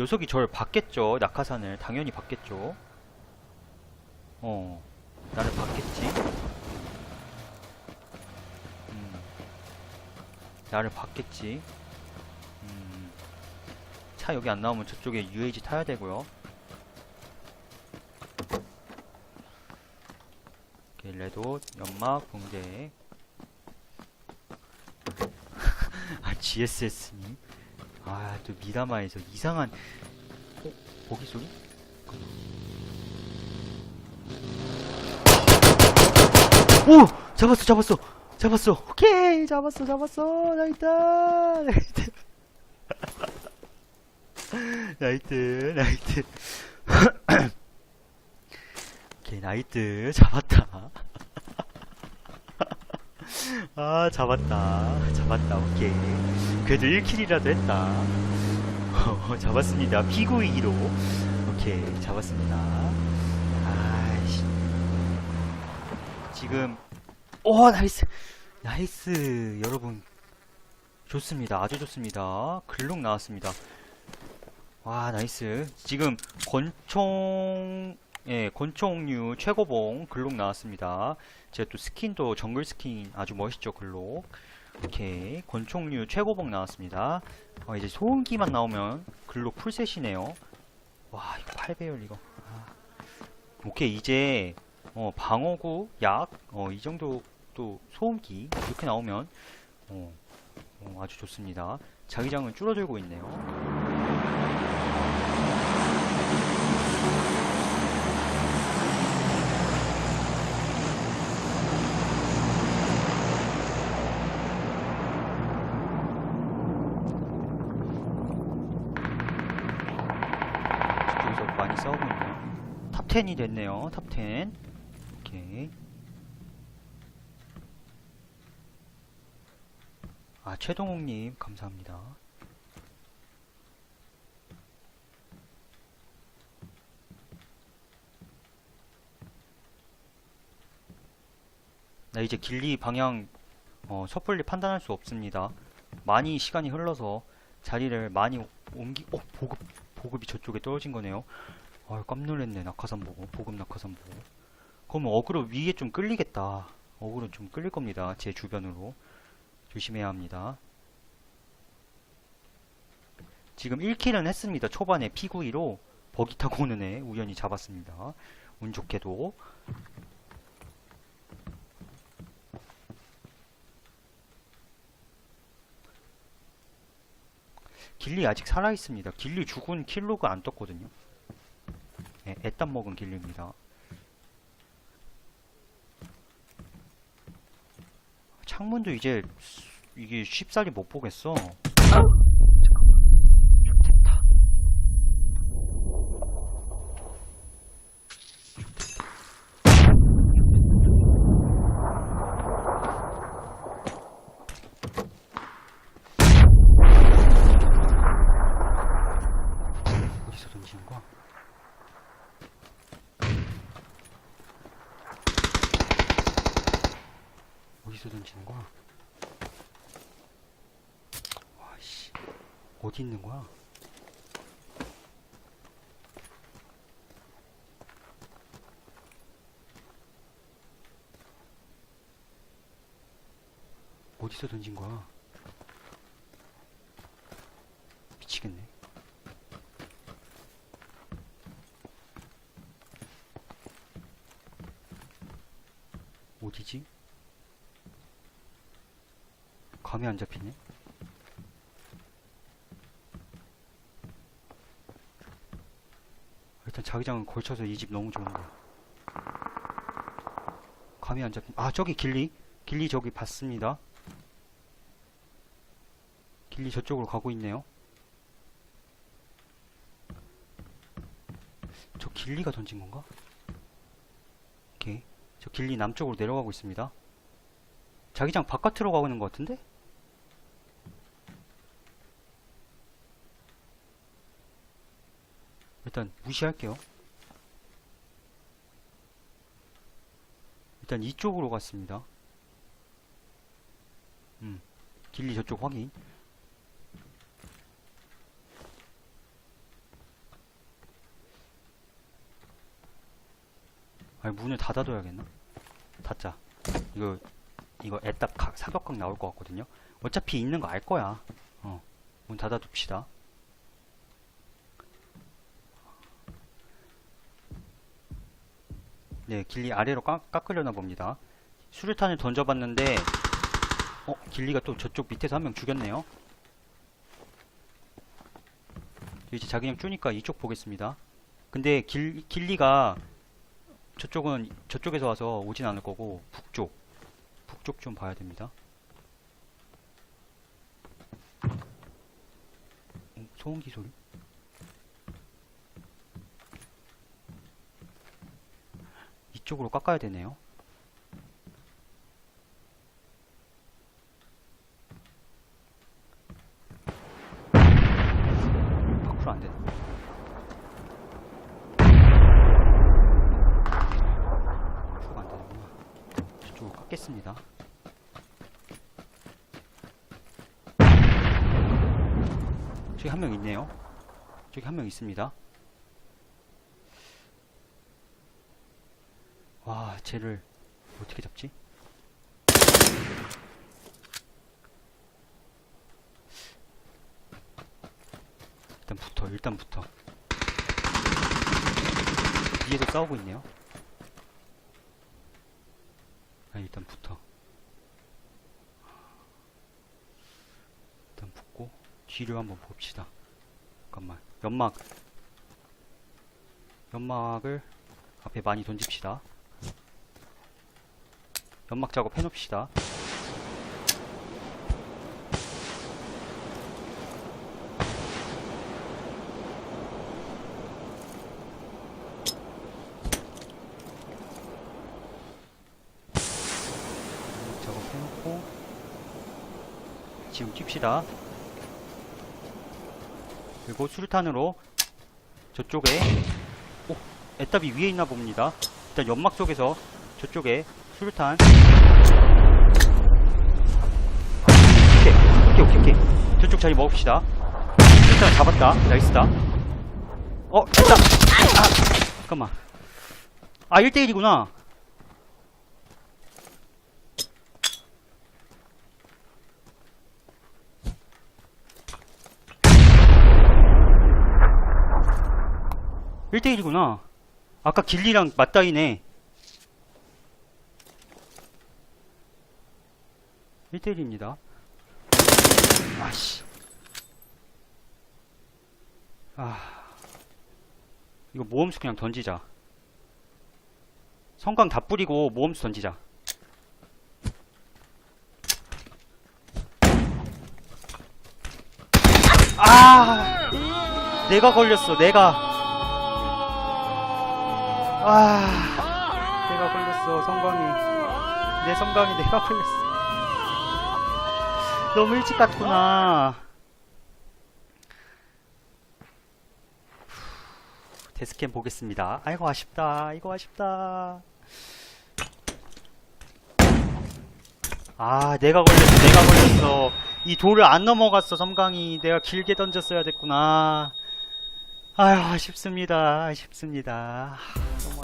녀석이 절 봤겠죠. 낙하산을 당연히 봤겠죠. 어, 나를 봤겠지. 음, 나를 봤겠지. 음, 차 여기 안 나오면 저쪽에 UAG 타야 되고요. 오케이, 레도, 연막, 붕대. 아, GSS님. 아, 또 미라마에서 이상한, 어? 보기 소리? 오! 잡았어, 잡았어! 잡았어! 오케이! 잡았어, 잡았어! 나이다! 나이트! 나이트, 나이트. 오케이, 나이트. 잡았다. 아, 잡았다. 잡았다. 오케이. 그래도 1킬이라도 했다. 어, 잡았습니다. 피구이로. 오케이, 잡았습니다. 아이씨. 지금, 오, 나이스! 나이스! 여러분. 좋습니다. 아주 좋습니다. 글록 나왔습니다. 와, 나이스. 지금, 권총, 예, 권총류 최고봉 글록 나왔습니다. 제가 또 스킨도 정글 스킨 아주 멋있죠, 글록. 오케이. 권총류 최고봉 나왔습니다. 어, 이제 소음기만 나오면 글록 풀셋이네요. 와, 이거 8배열 이거. 아. 오케이, 이제, 어, 방어구, 약, 어, 이 정도 또 소음기 이렇게 나오면, 어, 어, 아주 좋습니다. 자기장은 줄어들고 있네요. 저쪽에서 많이 싸우고 있네요. 탑 10이 됐네요. 탑 10. 오케이. 아, 최동욱님, 감사합니다. 나 이제 길리 방향, 어, 섣불리 판단할 수 없습니다. 많이 시간이 흘러서 자리를 많이 오- 옮기, 어, 보급, 보급이 저쪽에 떨어진 거네요. 아, 깜놀랐네, 낙하산 보고. 보급 낙하산 보고. 그러면 어그로 위에 좀 끌리겠다. 어그로 좀 끌릴 겁니다. 제 주변으로. 조심해야 합니다. 지금 1킬은 했습니다. 초반에 P92로 버기 타고 오는 애 우연히 잡았습니다. 운 좋게도. 길리 아직 살아있습니다. 길리 죽은 킬로가 안 떴거든요. 예, 애딴 먹은 길리입니다. 창문도 이제 이게 쉽사리 못 보겠어. 좋겠다. 어디서 던지는 거야? 어디서 던지는 거야? 와씨 어디 있는 거야? 어디서 던진 거야? 미치겠네. 어디지? 감이 안 잡히네. 일단 자기장은 걸쳐서 이 집 너무 좋은데. 감이 안 잡힌. 아 저기 길리, 길리 저기 봤습니다. 길리 저쪽으로 가고 있네요. 저 길리가 던진 건가? 오케이. 저 길리 남쪽으로 내려가고 있습니다. 자기장 바깥으로 가고 있는 것 같은데? 일단 무시할게요. 일단 이쪽으로 갔습니다. 음, 길리 저쪽 확인. 아니 문을 닫아둬야겠나? 닫자. 이거 이거 애딱 사격각 나올 것 같거든요. 어차피 있는 거 알 거야. 어, 문 닫아둡시다. 네, 길리 아래로 깎, 깎으려나 봅니다. 수류탄을 던져봤는데, 어, 길리가 또 저쪽 밑에서 한 명 죽였네요. 이제 자기장 쪼니까 이쪽 보겠습니다. 근데 길, 길리가 저쪽은 저쪽에서 와서 오진 않을 거고 북쪽 북쪽 좀 봐야 됩니다. 어, 소음기 소리? 이쪽으로 깎아야 되네요. 밖으로 안 되네. 밖으로 안 되는구나. 저쪽으로 깎겠습니다. 저기 한 명 있네요. 저기 한 명 있습니다. 와, 쟤를 어떻게 잡지? 일단 붙어, 일단 붙어. 위에서 싸우고 있네요. 아, 일단 붙어. 일단 붙고, 뒤를 한번 봅시다. 잠깐만. 연막. 연막을 앞에 많이 던집시다. 연막 작업 해놓읍시다. 연막 작업 해놓고 지금 뜁시다. 그리고 수류탄으로 저쪽에 오 애답이 위에 있나 봅니다. 일단 연막 쪽에서 저쪽에 수류탄 오케이 오케이 오케이 오케이 저쪽 자리 먹읍시다. 수류탄 잡았다. 나이스다. 어 됐다. 아 잠깐만. 아 1대1이구나. 일대일이구나 아까 길리랑 맞다이네. 1대1입니다. 아씨. 아. 이거 모험수 그냥 던지자. 성광 다 뿌리고 모험수 던지자. 아! 내가 걸렸어, 내가. 아, 내가 걸렸어, 성광이. 내 성광이 내가 걸렸어. 너무 일찍 갔구나. 데스캠 보겠습니다. 아이고, 아쉽다. 이거 아쉽다. 아, 내가 걸렸어, 내가 걸렸어. 이 돌을 안 넘어갔어, 섬광이. 내가 길게 던졌어야 됐구나. 아유, 아쉽습니다. 아쉽습니다. 너무